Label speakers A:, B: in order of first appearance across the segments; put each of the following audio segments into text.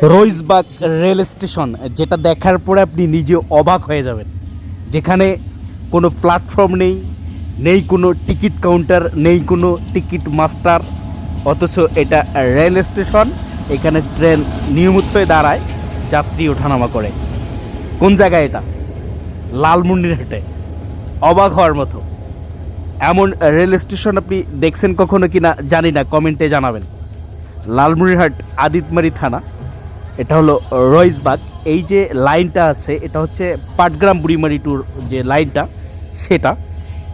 A: রইসবাগ rail station, যেটা দেখার পরে আপনি নিজে অবাক হয়ে যাবেন। যেখানে কোনো প্ল্যাটফর্ম নেই নেই কোনো টিকিট কাউন্টার নেই কোনো টিকিট মাস্টার অথচ এটা রেল স্টেশন। এখানে ট্রেন নিয়মিতই দাঁড়ায়, যাত্রী ওঠানামা করে। কোন জায়গায় এটা? লালমুন্ডিরহাটে অবাক হওয়ার মতো। এমন রেল স্টেশন আপনি দেখছেন কখনো কি না জানি না, কমেন্টে জানাবেন। লালমুড়িহাট আদিতমারি থানা। এটা হলো রয়েসবাগ এই যে লাইনটা আছে, এটা হচ্ছে পাটগ্রাম বুড়িমারি টুর যে লাইনটা, সেটা।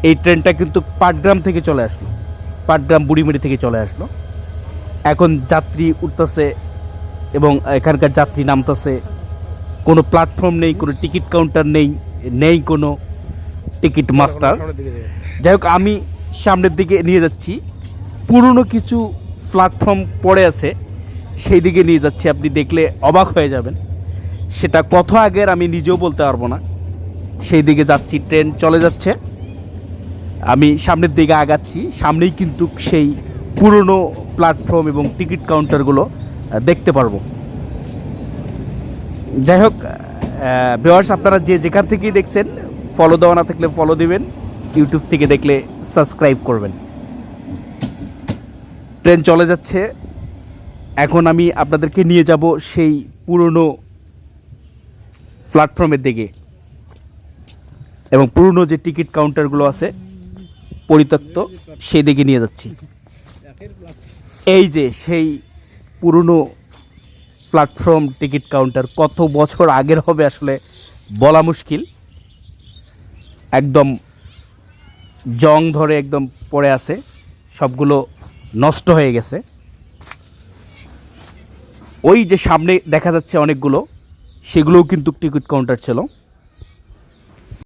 A: এই ট্রেনটা কিন্তু পাটগ্রাম থেকে চলে আসলো। পাটগ্রাম বুড়িমারি থেকে চলে আসলো। এখন যাত্রী উঠতেছে এবং এখানকার যাত্রী নামতেছে। কোনো প্ল্যাটফর্ম নেই, কোনো টিকিট কাউন্টার নেই নেই কোনো টিকিট মাস্টার যাই হোক, আমি সামনের দিকে নিয়ে যাচ্ছি। পুরনো কিছু প্ল্যাটফর্ম পড়ে আছে। সেই দিকে নিয়ে যাচ্ছি, আপনি দেখলে অবাক হয়ে যাবেন। সেটা কত আগের আমি নিজেও বলতে পারব না। সেই দিকে যাচ্ছি, ট্রেন চলে যাচ্ছে। আমি সামনের দিকে আগাচ্ছি, সামনেই কিন্তু সেই পুরনো প্ল্যাটফর্ম এবং টিকিট কাউন্টারগুলো দেখতে পারব। যাই হোক ভিওয়ার্স আপনারা যে যেখান থেকেই দেখছেন ফলো দেওয়া না থাকলে ফলো দিবেন ইউটিউব থেকে দেখলে সাবস্ক্রাইব করবেন। ট্রেন চলে যাচ্ছে এখন আমি আপনাদেরকে নিয়ে যাব সেই পুরনো প্ল্যাটফর্মের দিকে। এবং পুরনো যে টিকিট কাউন্টারগুলো আছে, পরিত্যক্ত, সেই দিকে নিয়ে যাচ্ছি। এই যে সেই পুরনো প্ল্যাটফর্ম টিকিট কাউন্টার কত বছর আগের হবে আসলে বলা মুশকিল। একদম জং ধরে একদম পড়ে আছে, সবগুলো নষ্ট হয়ে গেছে। ওই যে সামনে দেখা যাচ্ছে অনেকগুলো সেগুলোও কিন্তু টিকিট কাউন্টার ছিল।